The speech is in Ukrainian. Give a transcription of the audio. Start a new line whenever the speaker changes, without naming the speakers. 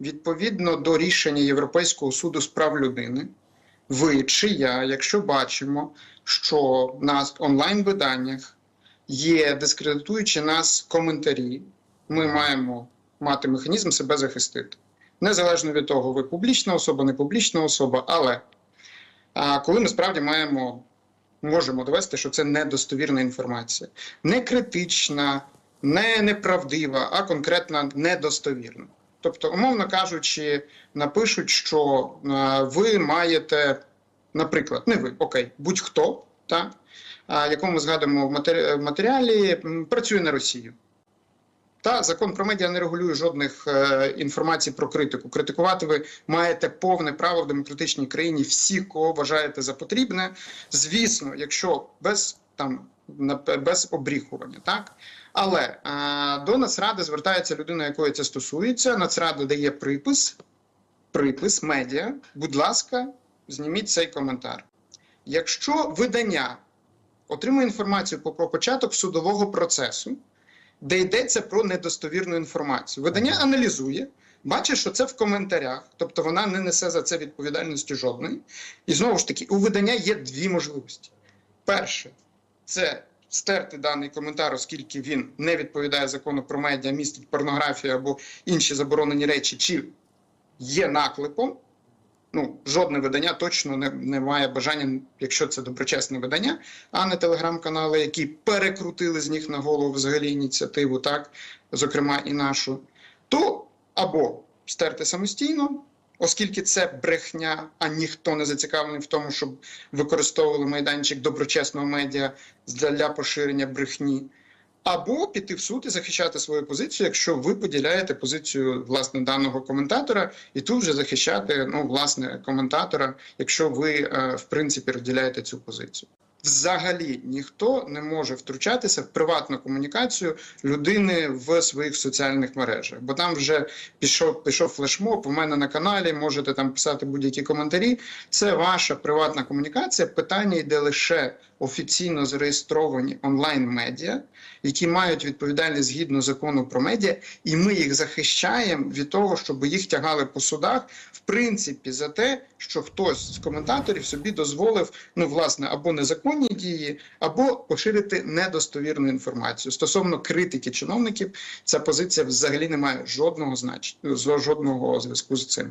відповідно до рішення Європейського суду з прав людини, ви чи я, якщо бачимо, що на онлайн-виданнях є дискредитуючі нас коментарі, ми маємо мати механізм себе захистити. Незалежно від того, ви публічна особа, не публічна особа, але а, коли ми справді маємо, можемо довести, що це недостовірна інформація, не критична, не неправдива, а конкретно недостовірна. Тобто, умовно кажучи, напишуть, що ви маєте, наприклад, не ви, окей, будь-хто, якому ми згадуємо в матеріалі, працює на Росію. Та закон про медіа не регулює жодних е, інформацій про критику. Критикувати ви маєте повне право в демократичній країні всіх, кого вважаєте за потрібне. Звісно, якщо без там без обріхування, так але е, до Нацради звертається людина, якої це стосується. Нацрада дає припис, припис медіа. Будь ласка, зніміть цей коментар. Якщо видання отримує інформацію про початок судового процесу де йдеться про недостовірну інформацію. Видання аналізує, бачить, що це в коментарях, тобто вона не несе за це відповідальності жодної. І знову ж таки, у видання є дві можливості. Перше, це стерти даний коментар, оскільки він не відповідає закону про медіа, містить порнографію або інші заборонені речі, чи є наклепом. Ну, жодне видання точно не, не має бажання, якщо це доброчесне видання, а не телеграм-канали, які перекрутили з них на голову взагалі ініціативу, так, зокрема і нашу, то або стерти самостійно, оскільки це брехня, а ніхто не зацікавлений в тому, щоб використовували майданчик доброчесного медіа для, поширення брехні. Або піти в суд і захищати свою позицію, якщо ви поділяєте позицію власне даного коментатора, і тут вже захищати ну власне коментатора, якщо ви е, в принципі розділяєте цю позицію. Взагалі ніхто не може втручатися в приватну комунікацію людини в своїх соціальних мережах, бо там вже пішов пішов флешмоб. У мене на каналі можете там писати будь-які коментарі. Це ваша приватна комунікація. Питання йде лише офіційно зареєстровані онлайн-медіа, які мають відповідальність згідно закону про медіа, і ми їх захищаємо від того, щоб їх тягали по судах, в принципі, за те, що хтось з коментаторів собі дозволив ну власне або незаконні дії, або поширити недостовірну інформацію стосовно критики чиновників. Ця позиція взагалі не має жодного значення, жодного зв'язку з цим.